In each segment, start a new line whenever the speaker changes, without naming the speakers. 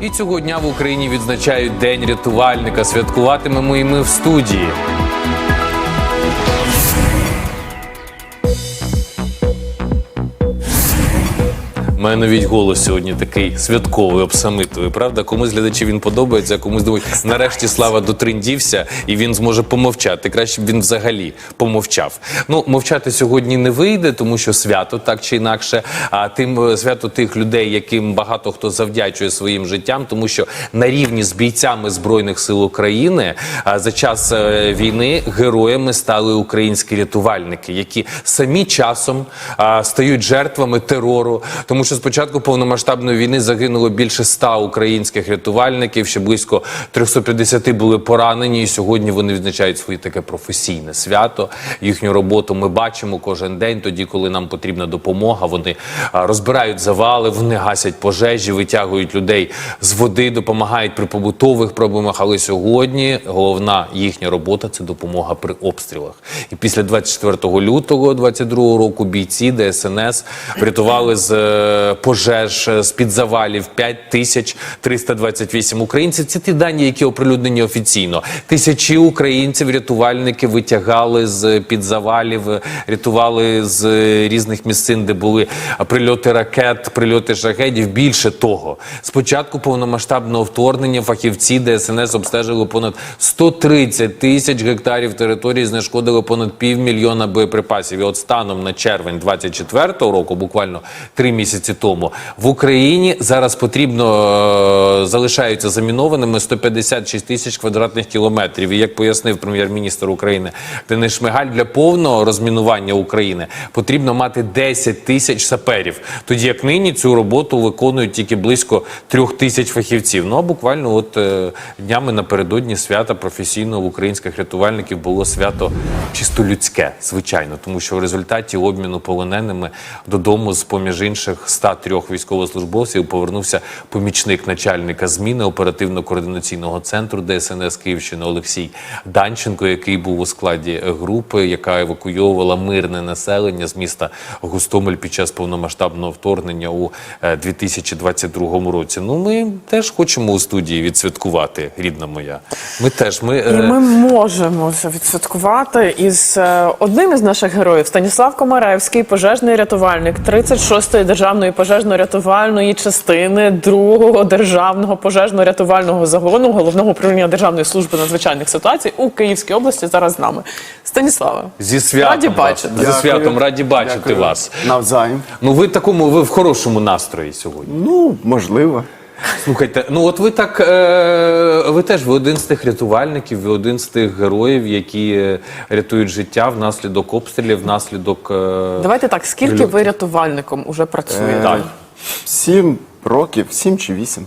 І цього дня в Україні відзначають День рятувальника. Святкуватимемо і ми в студії. У мене навіть голос сьогодні такий святковий, обсамитовий. Правда, комусь глядачі він подобається, а комусь думають, нарешті слава дотрендівся і він зможе помовчати. Краще б він взагалі помовчав. Ну, мовчати сьогодні не вийде, тому що свято так чи інакше. А тим е, свято тих людей, яким багато хто завдячує своїм життям, тому що на рівні з бійцями збройних сил України за час е, війни героями стали українські рятувальники, які самі часом стають жертвами терору, тому що спочатку повномасштабної війни загинуло більше ста українських рятувальників, ще близько 350 були поранені. І сьогодні вони відзначають своє таке професійне свято. Їхню роботу ми бачимо кожен день. Тоді, коли нам потрібна допомога, вони розбирають завали, вони гасять пожежі, витягують людей з води, допомагають при побутових проблемах. Але сьогодні головна їхня робота це допомога при обстрілах. І після 24 лютого 22 року бійці ДСНС врятували з е, пожеж з під завалів 5328 українців. Це ті дані, які оприлюднені офіційно. Тисячі українців рятувальники витягали з під завалів, рятували з різних місцин, де були прильоти ракет, прильоти шахедів. Більше того, спочатку повномасштабного вторгнення фахівці ДСНС обстежили понад 130 тисяч гектарів території, знешкодили понад півмільйона боєприпасів. І от станом на червень 24-го року, буквально три місяці тому, в Україні зараз потрібно е, залишаються замінованими 156 тисяч квадратних кілометрів. І як пояснив прем'єр-міністр України Денис Шмигаль, для повного розмінування України потрібно мати 10 тисяч саперів. Тоді як нині цю роботу виконують тільки близько трьох тисяч фахівців. Ну а буквально от е, днями напередодні свята професійного українських рятувальників було свято чисто людське, звичайно, тому що в результаті обміну полоненими додому з поміж інших 103 військовослужбовців повернувся помічник начальника зміни оперативно-координаційного центру ДСНС Київщини Олексій Данченко, який був у складі групи, яка евакуйовувала мирне населення з міста Гостомель під час повномасштабного вторгнення у е, 2022 році. Ну, ми теж хочемо у студії відсвяткувати, рідна моя. Ми теж ми,
І
е,
ми можемо відсвяткувати із е, одним із наших героїв Станіслав Комаревський, пожежний рятувальник 36-ї державної пожежно-рятувальної частини 2-го державного пожежно-рятувального загону головного управління Державної служби надзвичайних ситуацій у Київській області. Зараз з нами. Станіславе,
зі святом
раді
вас.
бачити.
Зі святом раді бачити
Дякую.
вас.
Навзаєм.
Ну ви такому, ви в хорошому настрої сьогодні.
Ну, можливо.
Слухайте, ну от ви так, е, ви теж ви один з тих рятувальників, ви один з тих героїв, які е, рятують життя внаслідок обстрілів, внаслідок. Е,
Давайте так, скільки ви рятувальником уже працюєте?
Так.
Сім років, сім чи вісім.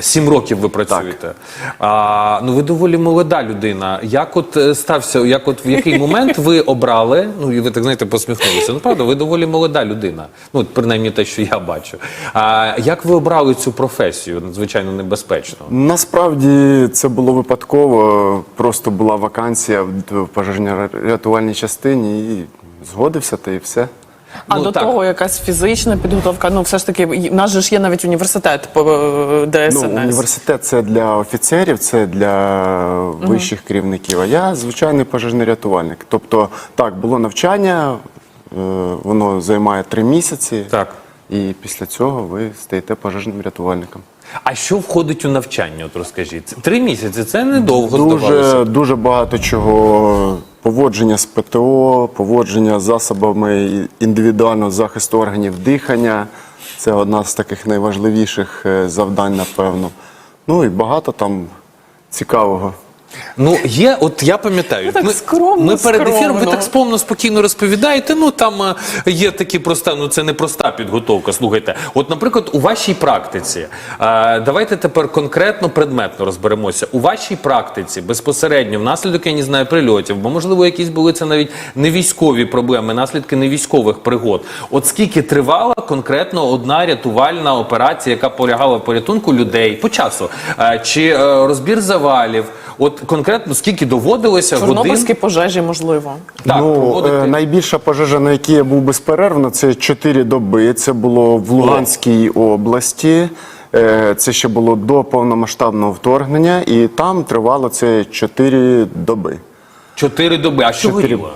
Сім років ви працюєте. А, ну ви доволі молода людина. Як от е, стався, як от в який момент ви обрали? Ну і ви так знаєте, посміхнулися. Ну правда, ви доволі молода людина. Ну, принаймні те, що я бачу. А як ви обрали цю професію? Надзвичайно небезпечно.
Насправді це було випадково. Просто була вакансія в пожежно-рятувальній частині і згодився та і все.
А
Ну,
до
так.
того якась фізична підготовка. Ну, все ж таки, в нас же ж є навіть університет по е, ДСНС.
Ну, університет це для офіцерів, це для вищих керівників. А я звичайний пожежний рятувальник. Тобто, так, було навчання, е, воно займає три місяці.
Так.
І після цього ви стаєте пожежним рятувальником.
А що входить у навчання? От розкажіть. Три місяці це недовго здавалося.
Дуже, дуже багато чого. Поводження з ПТО, поводження з засобами індивідуального захисту органів дихання. Це одна з таких найважливіших е, завдань, напевно. Ну і багато там цікавого.
Ну, є, от я пам'ятаю,
Ну, так
ми,
скромно,
ми перед ефіром, ви так спомно спокійно розповідаєте. Ну там е, є такі проста, ну це не проста підготовка. Слухайте, от, наприклад, у вашій практиці, е, давайте тепер конкретно предметно розберемося. У вашій практиці безпосередньо внаслідок, я не знаю, прильотів, бо можливо якісь були це навіть не військові проблеми, наслідки не військових пригод. От скільки тривала конкретно одна рятувальна операція, яка полягала в порятунку людей по часу, Е, чи розбір завалів? От конкретно скільки доводилося годин?
Чорнобильські пожежі, можливо.
Так,
ну,
проводити.
е, найбільша пожежа, на якій я був безперервно, це 4 доби. Це було в Луганській області. Е, Це ще було до повномасштабного вторгнення, і там тривало це 4 доби.
Чотири доби. А що
Чотири-
горіло?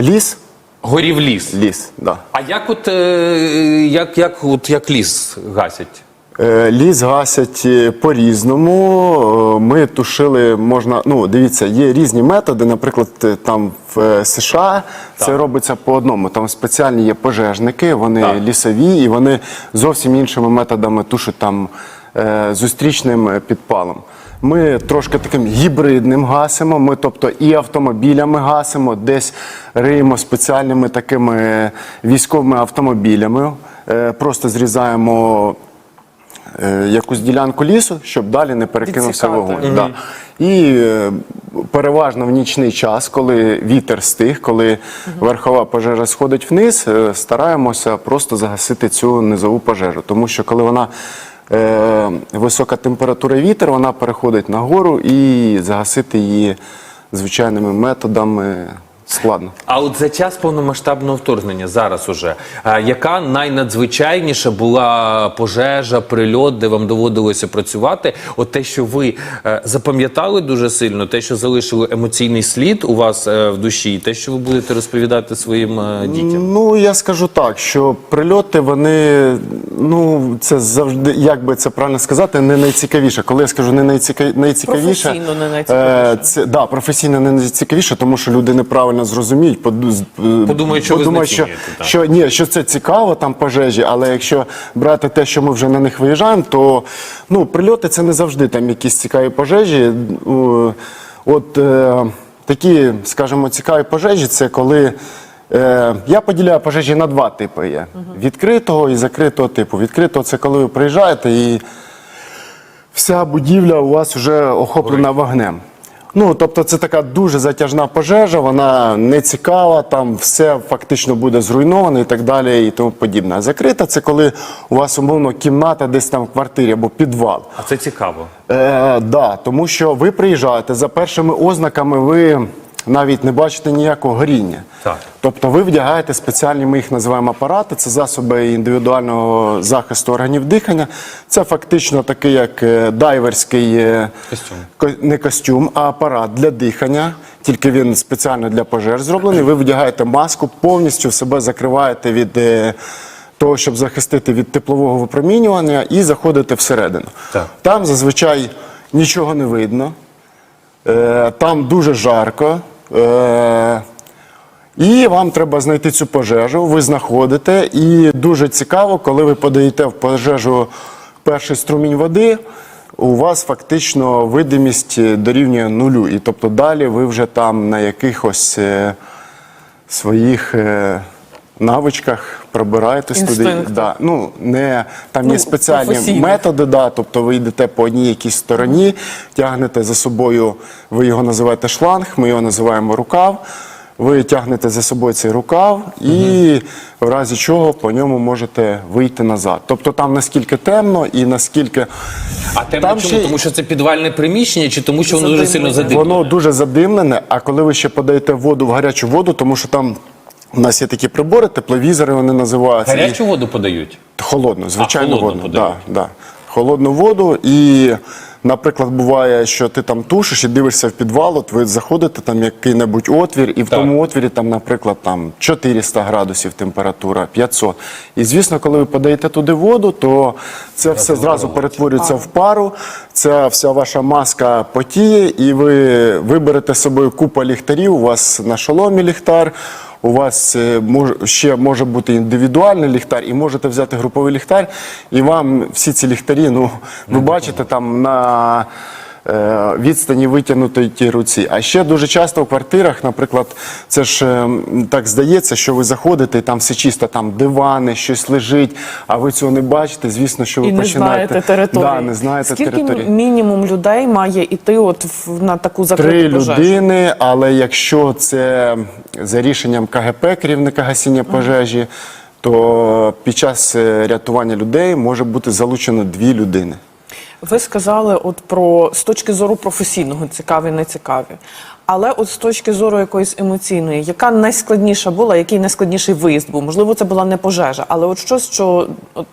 Ліс?
Горів ліс.
Ліс, да.
А як от, е, як, як, от, як ліс гасять?
Е, Ліс гасять е, по-різному. Е, Ми тушили, можна, ну дивіться, є різні методи. Наприклад, там в США це робиться по одному. Там спеціальні є пожежники, вони
Так.
лісові і вони зовсім іншими методами тушать там зустрічним підпалом. Ми трошки таким гібридним гасимо. Ми, тобто, і автомобілями гасимо, десь риємо спеціальними такими військовими автомобілями. Просто зрізаємо якусь ділянку лісу, щоб далі не перекинувся вогонь. Да. І е, переважно в нічний час, коли вітер стих, коли верхова пожежа сходить вниз, е, стараємося просто загасити цю низову пожежу. Тому що коли вона е, висока температура вітер, вона переходить нагору і загасити її звичайними методами складно.
А от за час повномасштабного вторгнення зараз уже а, яка найнадзвичайніша була пожежа, прильот, де вам доводилося працювати? От те, що ви е, запам'ятали дуже сильно, те, що залишило емоційний слід у вас е, в душі, і те, що ви будете розповідати своїм е, дітям.
Ну я скажу так, що прильоти вони ну це завжди, як би це правильно сказати, не найцікавіше. Коли я скажу не найціка... найцікавіше,
Професійно не найцікавіше.
е, це да, професійно не найцікавіше, тому що люди неправильно зрозуміють, поду- з- е,
Подумають, що ви
подумають, що, що ні, що це цікаво, там пожежі, але якщо брати те, що ми вже на них виїжджаємо, то ну прильоти це не завжди там якісь цікаві пожежі. От е, такі, скажімо, цікаві пожежі, це коли. Е, я поділяю пожежі на два типи є: відкритого і закритого типу. Відкритого це коли ви приїжджаєте і вся будівля у вас вже охоплена вогнем. Ну, тобто це така дуже затяжна пожежа, вона не цікава, там все фактично буде зруйновано і так далі, і тому подібне. А закрита це коли у вас умовно кімната десь там в квартирі або підвал.
А це цікаво.
Е, да, тому що ви приїжджаєте за першими ознаками, ви навіть не бачите ніякого горіння.
Так.
Тобто ви вдягаєте спеціальні, ми їх називаємо апарати, це засоби індивідуального захисту органів дихання. Це фактично такий як е, дайверський е,
Костюм.
не костюм, а апарат для дихання. Тільки він спеціально для пожеж зроблений. Ви вдягаєте маску, повністю себе закриваєте від. е, Того, щоб захистити від теплового випромінювання і заходите всередину.
Так.
Там зазвичай нічого не видно, там дуже жарко. Е, і вам треба знайти цю пожежу, ви знаходите. І дуже цікаво, коли ви подаєте в пожежу перший струмінь води, у вас фактично видимість дорівнює нулю. І тобто далі ви вже там на якихось е, своїх е, навичках пробираєтесь туди. Да. Ну, не, там
Ну,
є спеціальні методи, да, тобто ви йдете по одній якійсь стороні, тягнете за собою, ви його називаєте шланг, ми його називаємо рукав. Ви тягнете за собою цей рукав і в разі чого по ньому можете вийти назад. Тобто там наскільки темно і наскільки
А темно
Там
чому?
ще-
Тому що це підвальне приміщення, чи тому, що воно дуже сильно
Задимлене.
задимлене?
воно дуже задимлене, а коли ви ще подаєте воду в гарячу воду, тому що там у нас є такі прибори, тепловізори вони називаються. і-
Гарячу воду подають.
Холодну, звичайно,
подають.
Да, да. Холодну воду. І, наприклад, буває, що ти там тушиш і дивишся в підвал, от ви заходите там який-небудь отвір, і в
Так.
тому отвірі там, наприклад, там 400 градусів температура, 500. І звісно, коли ви подаєте туди воду, то це все зразу перетворюється в пару. Ця вся ваша маска потіє, і ви виберете з собою купа ліхтарів. У вас на шоломі ліхтар. У вас е, ще може бути індивідуальний ліхтар, і можете взяти груповий ліхтар, і вам всі ці ліхтарі, ну ви бачите там на відстані витягнутої ті руці. А ще дуже часто в квартирах, наприклад, це ж е, так здається, що ви заходите, і там все чисто, там дивани, щось лежить, а ви цього не бачите. Звісно, що ви
І не
починаєте
знаєте території.
Да, не знаєте
Скільки
території.
мінімум людей має йти от на таку закриту
Три
пожежу?
людини, але якщо це за рішенням КГП, керівника гасіння пожежі, то під час е, рятування людей може бути залучено дві людини.
Ви сказали от про з точки зору професійного цікаві, не цікаві. Але от з точки зору якоїсь емоційної, яка найскладніша була, який найскладніший виїзд був? Можливо, це була не пожежа, але от щось, що от,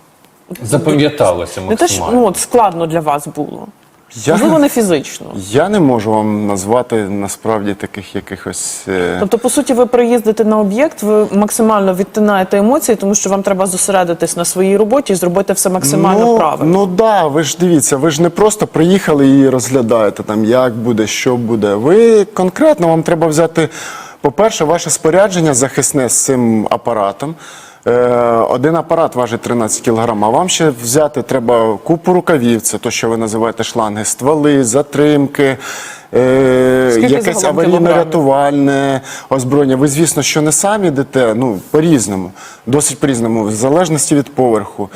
Запам'яталося
Не те, що ну, от складно для вас було.
Я-
Можливо, не фізично.
Я не можу вам назвати насправді таких якихось. е,
Тобто, по суті, ви приїздите на об'єкт, ви максимально відтинаєте емоції, тому що вам треба зосередитись на своїй роботі і зробити все максимально
ну,
правильно.
Ну да, ви ж дивіться, ви ж не просто приїхали і розглядаєте там, як буде, що буде. Ви конкретно вам треба взяти, по-перше, ваше спорядження захисне з цим апаратом. Е, один апарат важить 13 кг, а вам ще взяти треба купу рукавів, це то, що ви називаєте шланги, стволи, затримки, е, якесь аварійно-рятувальне озброєння. Ви, звісно, що не самі йдете, ну, по-різному, досить по-різному, в залежності від поверху.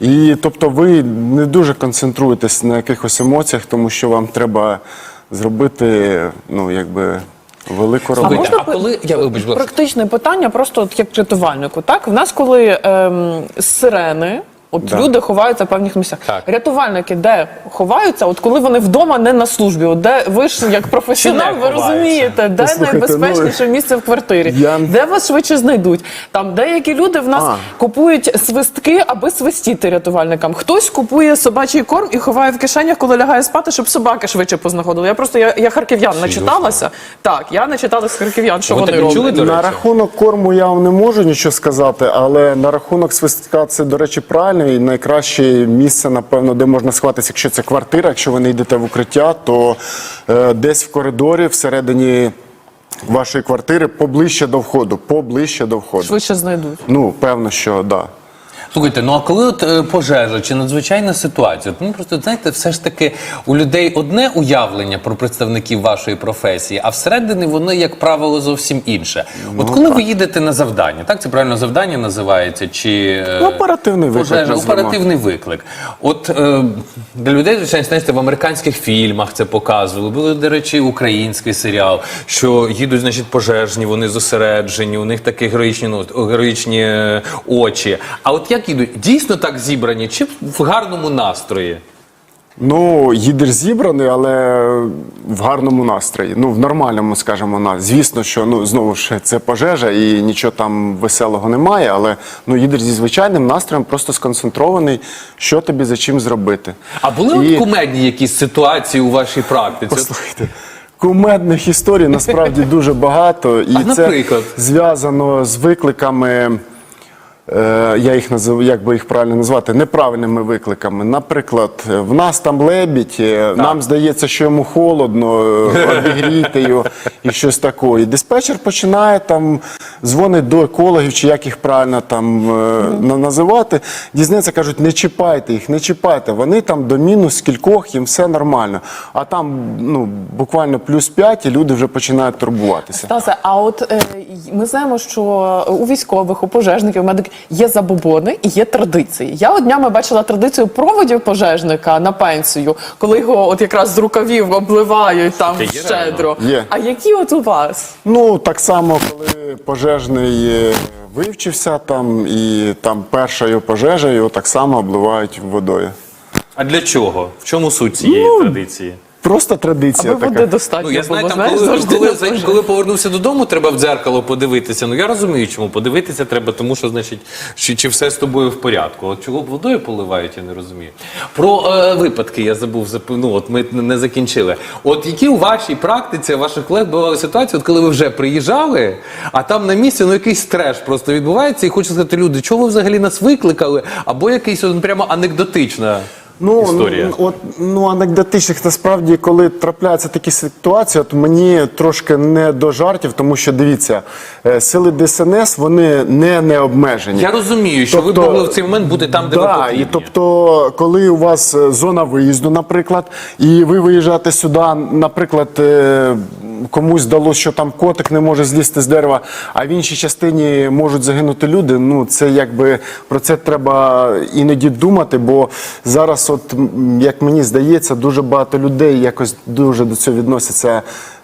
І тобто ви не дуже концентруєтесь на якихось емоціях, тому що вам треба зробити, ну, якби, велику роботу.
Слухайте,
можна
а коли я вибач, будь ласка.
Практичне питання, просто от як рятувальнику. Так, в нас, коли ем, сирени. От
Да.
люди ховаються в певних місцях.
Так.
Рятувальники де ховаються, от коли вони вдома не на службі, от де ви ж як професіонал, ви розумієте, де
Послухайте,
найбезпечніше місце в квартирі,
я-
де вас швидше знайдуть. Там деякі люди в нас
А.
купують свистки, аби свистіти рятувальникам. Хтось купує собачий корм і ховає в кишенях, коли лягає спати, щоб собаки швидше познаходили. Я просто я, я харків'ян начиталася. Так, я начиталася харків'ян, що
Ви
вони роблять.
чули, до
На рахунок корму я вам не можу нічого сказати, але на рахунок свистка це, до речі, правильно і найкраще місце, напевно, де можна сховатися, якщо це квартира, якщо ви не йдете в укриття, то е, десь в коридорі всередині вашої квартири поближче до входу. Поближче до входу.
Швидше знайдуть.
Ну, певно, що так. Да.
Слухайте, ну а коли от е, пожежа чи надзвичайна ситуація, ну просто знаєте, все ж таки у людей одне уявлення про представників вашої професії, а всередині воно, як правило, зовсім інше. От коли ви їдете на завдання, так це правильно завдання називається? Чи е,
Ну, оперативний виклик
пожежа, оперативний виклик. От е, для людей, звичайно, знаєте, в американських фільмах це показували. Були, до речі, український серіал, що їдуть, значить, пожежні, вони зосереджені, у них такі героїчні, ну, героїчні очі. А от як їдуть? Дійсно так зібрані, чи в гарному настрої?
Ну, їдеш зібраний, але в гарному настрої. Ну, в нормальному, скажімо, на. Звісно, що ну знову ж це пожежа і нічого там веселого немає, але ну їдеш зі звичайним настроєм, просто сконцентрований, що тобі за чим зробити.
А були
І-
от кумедні якісь ситуації у вашій практиці?
Послухайте. Кумедних історій насправді дуже багато, і
А,
це зв'язано з викликами. Е, Я їх назив, як би їх правильно назвати, неправильними викликами. Наприклад, е, в нас там лебідь, е, нам здається, що йому холодно, обігріти його і щось таке. І диспетчер починає там дзвонить до екологів, чи як їх правильно там називати. Дізнається, кажуть, не чіпайте їх, не чіпайте. Вони там до мінус кількох, їм все нормально. А там ну, буквально плюс 5, і люди вже починають турбуватися.
Стасе, а от е, ми знаємо, що у військових, у пожежників, у медиків є забобони і є традиції. Я от днями бачила традицію проводів пожежника на пенсію, коли його от якраз з рукавів обливають там
є
щедро.
Є.
А які от у вас?
Ну, так само, коли пожежний е, вивчився там, і там перша його пожежа, його так само обливають водою.
А для чого? В чому суть цієї
Ну,
традиції?
Просто традиція
Аби
така.
достатньо
Ну, я знаю, там, коли,
завжди
коли,
пожежі.
коли повернувся додому, треба в дзеркало подивитися. Ну я розумію, чому подивитися треба, тому що, значить, чи, чи все з тобою в порядку. От чого б водою поливають, я не розумію. Про е, випадки я забув зап- ну, от ми не закінчили. От які у вашій практиці, у ваших колег бували ситуації, от коли ви вже приїжджали, а там на місці ну якийсь треш просто відбувається, і хочу сказати, люди, чого ви взагалі нас викликали? Або якийсь от, прямо анекдотична.
Ну,
історія.
от, ну, анекдотичних насправді, коли трапляються такі ситуації, от мені трошки не до жартів, тому що дивіться, е, сили ДСНС вони не, не обмежені.
Я розумію, що ви
Тобто-
могли в цей момент бути там, де ви
да,
потрібні.
і тобто, коли у вас е, зона виїзду, наприклад, і ви виїжджаєте сюди, наприклад, е, комусь здалося, що там котик не може злізти з дерева, а в іншій частині можуть загинути люди. Ну це якби про це треба іноді думати, бо зараз, от як мені здається, дуже багато людей якось дуже до цього відносяться.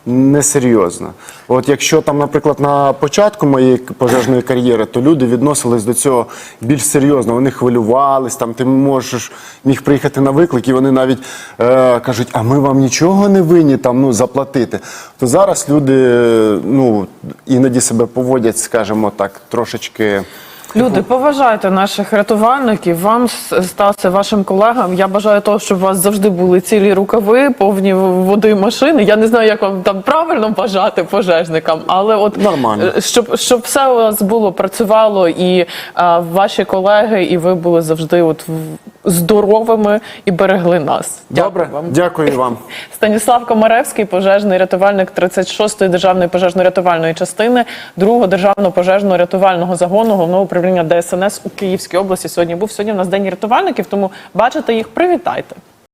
Несерйозно. От якщо там, наприклад, на початку моєї пожежної кар'єри, то люди відносились до цього більш серйозно. Вони хвилювались, там ти можеш міг приїхати на виклик, і вони навіть е, кажуть, а ми вам нічого не винні там ну заплатити. То зараз люди ну іноді себе поводять, скажімо так, трошечки.
Люди, поважайте наших рятувальників. Вам Стасе, вашим колегам. Я бажаю того, щоб у вас завжди були цілі рукави, повні води машини. Я не знаю, як вам там правильно бажати пожежникам, але от
Нормально.
е, щоб, щоб все у вас було працювало, і а, ваші колеги, і ви були завжди от здоровими і берегли нас.
Добре,
вам.
дякую вам.
Станіслав Комаревський, пожежний рятувальник 36-ї державної пожежно-рятувальної частини, 2-го державного пожежно-рятувального загону головного управління ДСНС у Київській області. Сьогодні був сьогодні. У нас день рятувальників, тому бачите їх, привітайте.